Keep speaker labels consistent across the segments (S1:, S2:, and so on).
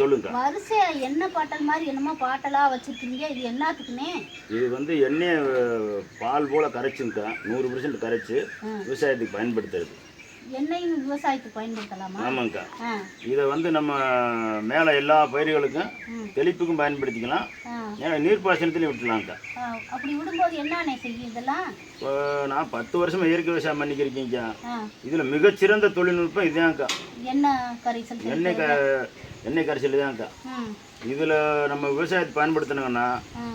S1: சொல்லுங்க.
S2: வரிசையா என்ன பாட்டல் மாதிரி என்னமோ பாட்டலா வச்சிருக்கீங்க? இது என்னத்துக்குனே
S1: இது வந்து எண்ணெயை பால் போல கரைச்சுங்கக்கா நூறு பர்சன்ட் கரைச்சு விவசாயத்துக்கு பயன்படுத்துறது.
S2: எண்ணெயும் விவசாயத்துக்கு பயன்படுத்தலாமா?
S1: ஆமாங்கக்கா இதை வந்து நம்ம மேலே எல்லா பயிர்களுக்கும். தெளிப்புக்கும் பயன்படுத்திக்கலாம். நீர்ப்பாசனத்துலையும் விட்டுலாம்க்கா
S2: ஆ, அப்படி விடும்போது என்னண்ணே செய்யும் இதெல்லாம்?
S1: இப்போ நான் பத்து வருஷமா இயற்கை விவசாயம் பண்ணிக்கிறீங்க
S2: ஆ.
S1: இதில் மிகச்சிறந்த தொழில்நுட்பம் இதுதான்க்கா.
S2: என்ன கரைசல்
S1: எண்ணெய் க எண்ணெய் கரைசல் தான்க்கா இதில் நம்ம விவசாயத்தை பயன்படுத்தினோங்கன்னா.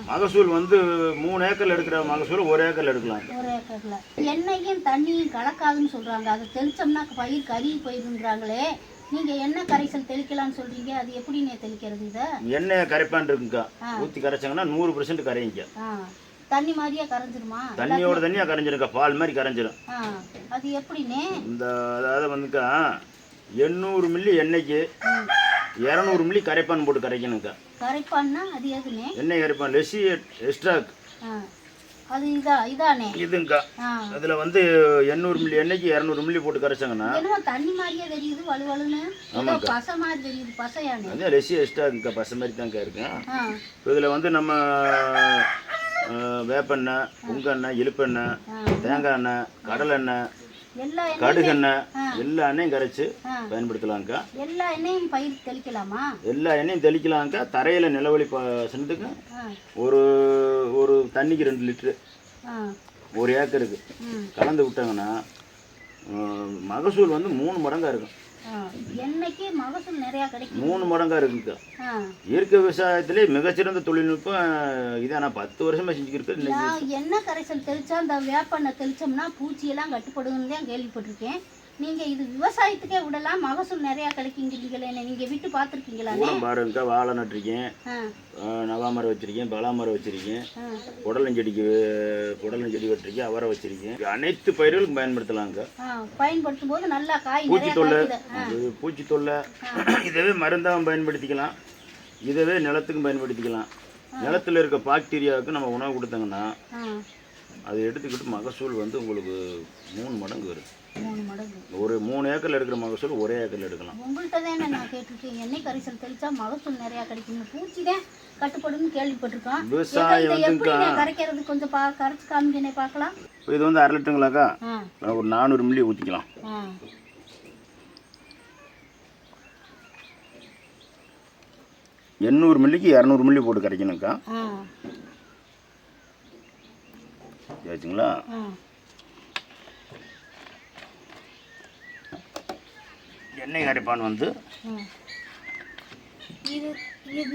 S1: மகசூல் வந்து மூணு ஏக்கர் எடுக்கிற மகசூல் ஒரு ஏக்கர் எடுக்கலாம்.
S2: ஒரு ஏக்கர்ல. எண்ணெயும் தண்ணியும் கலக்காதுன்னு சொல்றாங்க. அதை தெளிச்சோம்னா பயிர் கறி போயிருன்றாங்களே நீங்க என்ன கரைசல் தெளிக்கலாம்னு சொல்றீங்க. அது எப்படிண்ணே தெளிக்கிறது இதை?
S1: எண்ணெயை கரைப்பான் இருக்குங்கக்கா ஊற்றி கரைச்சாங்கன்னா நூறு பர்சன்ட் கரையுங்க.
S2: தண்ணி மாதிரியே கரைஞ்சிருமா?
S1: தண்ணியோட தண்ணியாக கரைஞ்சிருக்கா பால் மாதிரி கரைஞ்சிரும்.
S2: அது எப்படிண்ணே?
S1: இந்த அதாவது வந்துக்கா எண்ணூறு மில்லி எண்ணெய்க்கு. இரநூறு மில்லி கரைப்பான் போட்டு கரைக்கணுங்கக்கா
S2: கரைப்பான்னா அது எதுண்ணே
S1: எண்ணெய் கரைப்பான்? லெசி எக்ஸ்ட்ராக்
S2: ஆ. அது இதா இதானே?
S1: இதுங்கக்கா
S2: ஆ.
S1: அதில் வந்து எண்ணூறு மில்லி எண்ணெய்க்கு இரநூறு மில்லி போட்டு கரைச்சாங்கன்னா?
S2: என்னமோ தண்ணி மாதிரியே தெரியுது வலுவலுன்னு ஏதோ பசை மாதிரி தெரியுது பசையானே
S1: அது லெசி எக்ஸ்ட்ராக்குங்கக்கா பசை மாதிரி தான்க்கா இருக்கும் இதில் வந்து நம்ம வேப்பெண்ணெய் புங்கெண்ணெய் இழுப்பெண்ணெய் தேங்காய் எண்ணெய் கடலெண்ணெய்
S2: எல்லா எண்ணெயும்
S1: கடுகெண்ணெய் எல்லா எண்ணெயும் கரைச்சி
S2: ஆ.
S1: பயன்படுத்தலாம்க்கா.
S2: எல்லா எண்ணெயும் பயிர் தெளிக்கலாமா?
S1: எல்லா எண்ணெயும் தெளிக்கலாம்க்கா. தரையில் நிலவழி பாசனத்துக்கு ஒரு ஒரு தண்ணிக்கு ரெண்டு லிட்ரு.
S2: ஆ.
S1: ஒரு ஏக்கருக்கு. கலந்து விட்டாங்கன்னா மகசூல் வந்து மூணு மடங்காக இருக்கும்.
S2: எண்ணெய்க்கு மகசூல் நிறையா கிடைக்கும்
S1: மூணு மடங்காக
S2: ஆ.
S1: இயற்கை விவசாயத்திலே மிகச்சிறந்த தொழில்நுட்பம் இதை நான் பத்து வருஷமாக செஞ்சுக்கிட்டு
S2: எண்ணெய் கரைசல் தெளிச்சா அந்த வேப்பெண்ணெய் தெளிச்சோம்னா பூச்சியெல்லாம் கட்டுப்படுதுன்னு தான் கேள்விப்பட்டிருக்கேன். நீங்க இது விவசாயத்துக்கே விடலாம். மகசூல் நிறையா கிடைக்குங்கிறீங்களே நீங்க விட்டு பார்த்துருக்கீங்களாண்ணே
S1: கூட பாருங்கக்கா வாழை நட்டிருக்கேன். நவா மரம் வச்சிருக்கேன் பலா மரம் வச்சிருக்கேன். புடலஞ்செடிக்கு புடலஞ்செடி வெட்டிருக்கேன் அவரை வச்சிருக்கேன். அனைத்து பயிர்களுக்கும் பயன்படுத்தலாங்க
S2: பயன்படுத்தும் போது நல்லா காய்
S1: பூச்சி தொல்லை பூச்சி தொல்லை. இதவே மருந்தாகவும் பயன்படுத்திக்கலாம். இதவே நிலத்துக்கும் பயன்படுத்திக்கலாம். நிலத்தில் இருக்க பாக்டீரியாவுக்கு நம்ம உணவு கொடுத்தாங்கன்னா அதை எடுத்துக்கிட்டு மகசூல் வந்து உங்களுக்கு மூணு மடங்கு வரும்
S2: மூணு மடங்கு.
S1: ஒரு மூணு ஏக்கரில் எடுக்கிற மகசூல் ஒரே ஏக்கரில் எடுக்கலாம்.
S2: உங்கள்கிட்ட தானே நான் கேட்டிருக்கேன். எண்ணெய் கரைசல் தெளிச்சா மகசூல் நிறையா கிடைக்கும் பூச்சி தான் கட்டுப்படும்னு கேள்விப்பட்டிருக்கோம்
S1: விவசாயம்
S2: கரைக்கிறது? கொஞ்சம் பா கரைச்சி காமிக்கணே பார்க்கலாம்.
S1: இது வந்து அரை லிட்டருங்களாக்கா? ஒரு நானூறு மில்லி ஊற்றிக்கலாம் எண்ணூறு மில்லிக்கு இரநூறு மில்லி போட்டு கரைக்கணுக்கா
S2: ஆ
S1: ஆச்சுங்களா
S2: ஆ
S1: எண்ணெய் கரைப்பான் வந்து.
S2: இது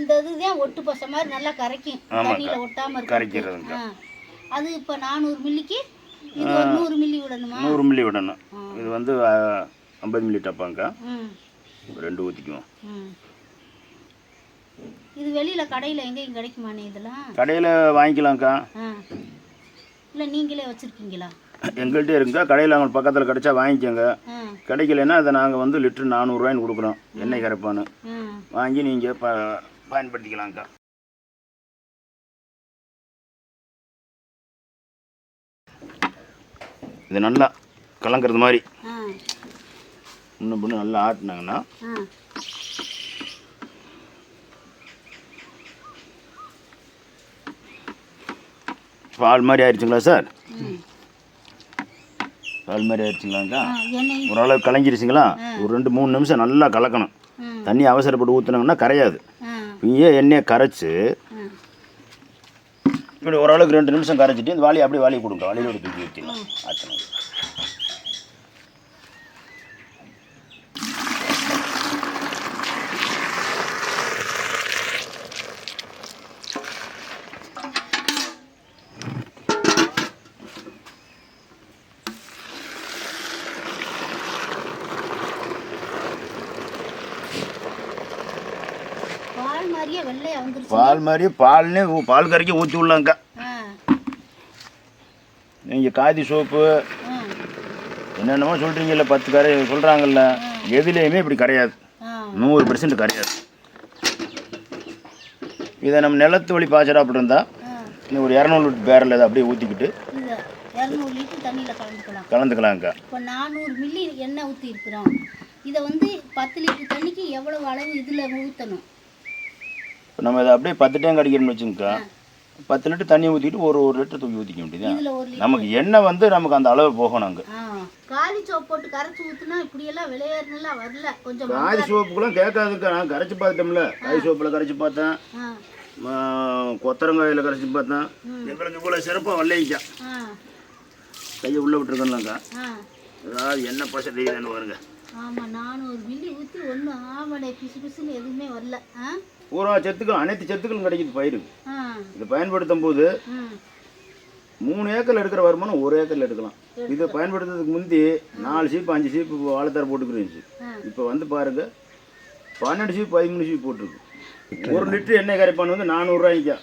S2: இந்த இதுதான் ஒட்டு பசை மாதிரி நல்லா கரைக்கும். தண்ணியில ஒட்டாம இருக்கும்.
S1: கரைக்கிறதுங்க.
S2: அது இப்போ நானூறு மில்லிக்கு இது நூறு மில்லி விடணுமா?
S1: நூறு மில்லி விடணும். இது வந்து ஐம்பது மில்லி டப்பாங்க ரெண்டு ஊற்றிக்குவோம்
S2: இது வெளியில கடையில எங்கேயும் கிடைக்குமாண்ணே இதெல்லாம்?
S1: கடையில் வாங்கிக்கலாம்க்கா.
S2: இல்லை நீங்களே வச்சிருக்கீங்களா?
S1: எங்கள்கிட்ட இருக்குங்க கடையில் அவங்க பக்கத்தில் கிடைச்சா வாங்கிக்கோங்க. கிடைக்கலன்னா அதை நாங்கள் வந்து லிட்டர் நானூறுரூவாய்னு கொடுக்குறோம். எண்ணெய் கரைப்பான்னு வாங்கி நீங்கள் ப பயன்படுத்திக்கலாம்க்கா. இது நல்லா கலங்கிறது மாதிரி. இன்னும் பொண்ணு நல்லா ஆட்டினாங்கன்னா பால் மாதிரி ஆயிடுச்சுங்களா சார்? பால் மாதிரி ஆயிடுச்சுங்களாக்கா ஓரளவு கலங்கிருச்சுங்களா? ஒரு ரெண்டு மூணு நிமிஷம் நல்லா கலக்கணும். தண்ணி அவசரப்பட்டு ஊற்றுனாங்கன்னா கரையாது.
S2: ஆ.
S1: இங்கே எண்ணெயை கரைச்சி இப்படி ஓரளவுக்கு ரெண்டு நிமிஷம் கரைச்சிட்டு இந்த வாளியை அப்படியே வாளி கொடுங்க. வாளியோட தூக்கி ஊற்றிடலாம் ஆற்றணும்
S2: பால் மாதிரியே
S1: பால் மாதிரி பால்னே பால் கரைக்க ஊற்றி விடலாங்க்கா நீங்கள் காதி சோப்பு என்னென்னமோ சொல்கிறீங்கல்ல பத்து கரை சொல்கிறாங்கல்ல எதுலேயுமே இப்படி கரையாது
S2: ஆ.
S1: நூறு பெர்சன்ட் கரையாது இதை நம்ம நிலத்து வழி பாய்ச்சறா அப்படி இருந்தால் இன்னும் ஒரு இரநூறு பேரில் இதை அப்படியே ஊற்றிக்கிட்டு
S2: லிட்டர்
S1: கலந்துக்கலாங்க்கா
S2: இப்போ நானூறு மில்லி எண்ணெய் ஊற்றி இருக்கிறோம் இதை வந்து பத்து லிட்டர் தண்ணிக்கு எவ்வளவு அளவு இதில் ஊற்றணும்
S1: இப்போ நம்ம இதை அப்படியே பத்து டேங்க் அடிக்கிறோம்னு வச்சுக்கோங்க. பத்து லிட்டர் தண்ணி ஊற்றிட்டு ஒரு ஒரு லிட்டர் தூக்கி ஊற்றிக்க வேண்டியது நமக்கு எண்ணெய் வந்து நமக்கு அந்த அளவு போகணும் அங்கே.
S2: காலி சோப்பு போட்டு கரைச்சி ஊற்றுனா இப்படியெல்லாம் விளையாடுனலாம் வரல. கொஞ்சம்
S1: காய் சோப்புக்கெல்லாம் கேட்காதுக்கா நான் கரைச்சி பார்த்துட்டோம்ல காய் சோப்பில் கரைச்சி பார்த்தேன். கொத்தரங்காயில் கரைச்சி பார்த்தேன். எங்களுக்கு இவ்வளோ சிறப்பாக வரலைக்கா
S2: ஆ.
S1: கையை உள்ளே விட்டுருக்கோம்லக்கா
S2: ஆ.
S1: ஏதாவது என்ன பச தெரியுதுன்னு பாருங்க.
S2: ஆமாம் நானூறு மில்லி ஊற்றி ஒன்றும் ஆமாடே பிசு பிசுன்னு எதுவுமே வரல. ஆ?
S1: பூரா சத்துக்கள் அனைத்து சத்துக்களும் கிடைக்குது பயிருக்கு.
S2: ஆ.
S1: இதை பயன்படுத்தும் போது மூணு ஏக்கரில் எடுக்கிற வருமானம் ஒரு ஏக்கரில் எடுக்கலாம். இதை பயன்படுத்துறதுக்கு முந்தி நாலு சீப்பு அஞ்சு சீப்பு வாழைத்தார்
S2: ஆ.
S1: இப்போ வந்து பாருங்க பன்னெண்டு சீப்பு பதிமூணு சீப்பு போட்டிருக்கு. ஒரு லிட்டர் எண்ணெய் கரைப்பான் வந்து நானூறுரூவாய்க்கா